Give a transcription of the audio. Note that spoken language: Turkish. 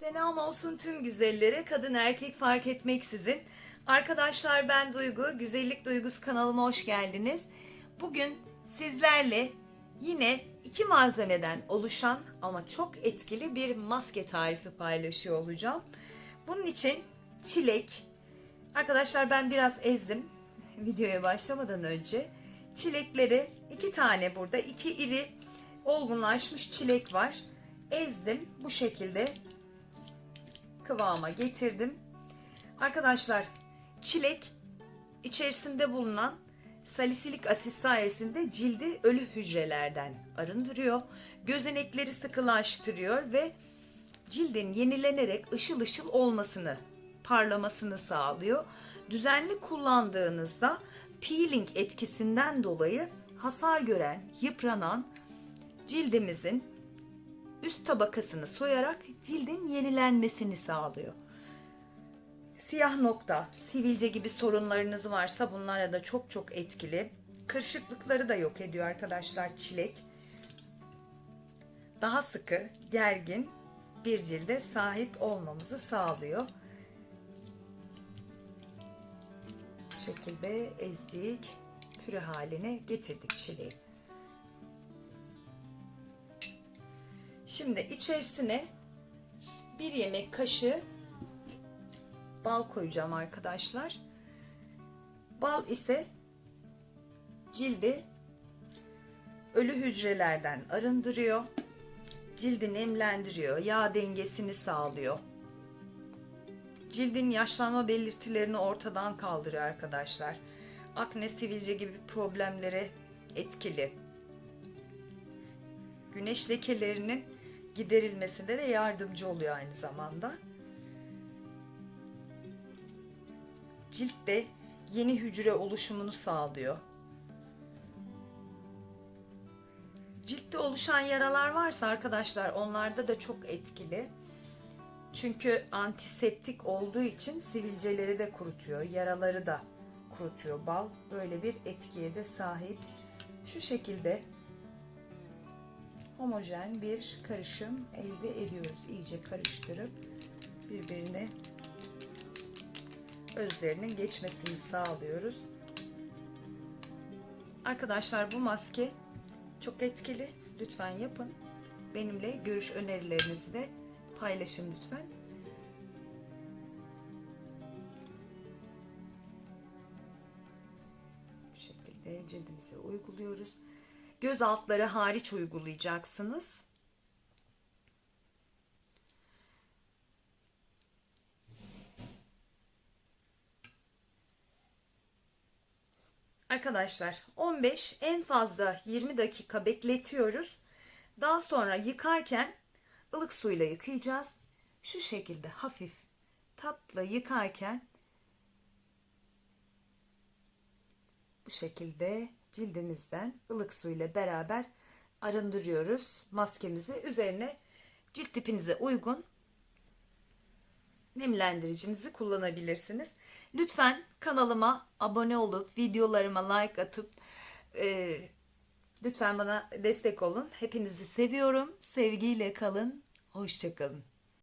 Selam olsun tüm güzellere, kadın erkek fark etmeksizin. Arkadaşlar ben Duygu, Güzellik Duygusu kanalıma hoş geldiniz. Bugün sizlerle yine iki malzemeden oluşan ama çok etkili bir maske tarifi paylaşıyor olacağım. Bunun için çilek, arkadaşlar ben biraz ezdim videoya başlamadan önce. Çilekleri iki tane burada, iki iri olgunlaşmış çilek var. Ezdim bu şekilde kıvama getirdim. Arkadaşlar çilek içerisinde bulunan salisilik asit sayesinde cildi ölü hücrelerden arındırıyor. Gözenekleri sıkılaştırıyor ve cildin yenilenerek ışıl ışıl olmasını, parlamasını sağlıyor. Düzenli kullandığınızda peeling etkisinden dolayı hasar gören, yıpranan cildimizin üst tabakasını soyarak cildin yenilenmesini sağlıyor. Siyah nokta, sivilce gibi sorunlarınız varsa bunlara da çok çok etkili. Kırışıklıkları da yok ediyor arkadaşlar çilek. Daha sıkı, gergin bir cilde sahip olmamızı sağlıyor. Şekilde ezdik, püre haline getirdik çileği. Şimdi içerisine bir yemek kaşığı bal koyacağım arkadaşlar. Bal ise cildi ölü hücrelerden arındırıyor. Cildi nemlendiriyor, yağ dengesini sağlıyor. Cildin yaşlanma belirtilerini ortadan kaldırıyor arkadaşlar. Akne, sivilce gibi problemlere etkili güneş lekelerinin giderilmesinde de yardımcı oluyor aynı zamanda. Ciltte yeni hücre oluşumunu sağlıyor. Ciltte oluşan yaralar varsa arkadaşlar onlarda da çok etkili. Çünkü antiseptik olduğu için sivilceleri de kurutuyor, yaraları da kurutuyor bal. Böyle bir etkiye de sahip. Şu şekilde homojen bir karışım elde ediyoruz. İyice karıştırıp birbirine özlerinin geçmesini sağlıyoruz. Arkadaşlar bu maske çok etkili. Lütfen yapın. Benimle görüş önerilerinizi de paylaşın lütfen. Bu şekilde cildimize uyguluyoruz. Göz altları hariç uygulayacaksınız. Arkadaşlar 15 en fazla 20 dakika bekletiyoruz. Daha sonra yıkarken ılık suyla yıkayacağız. Şu şekilde hafif tatlı yıkarken bu şekilde cildimizden ılık su ile beraber arındırıyoruz maskemizi. Üzerine cilt tipinize uygun nemlendiricinizi kullanabilirsiniz. Lütfen kanalıma abone olup videolarıma like atıp e, lütfen bana destek olun. Hepinizi seviyorum. Sevgiyle kalın. Hoşçakalın.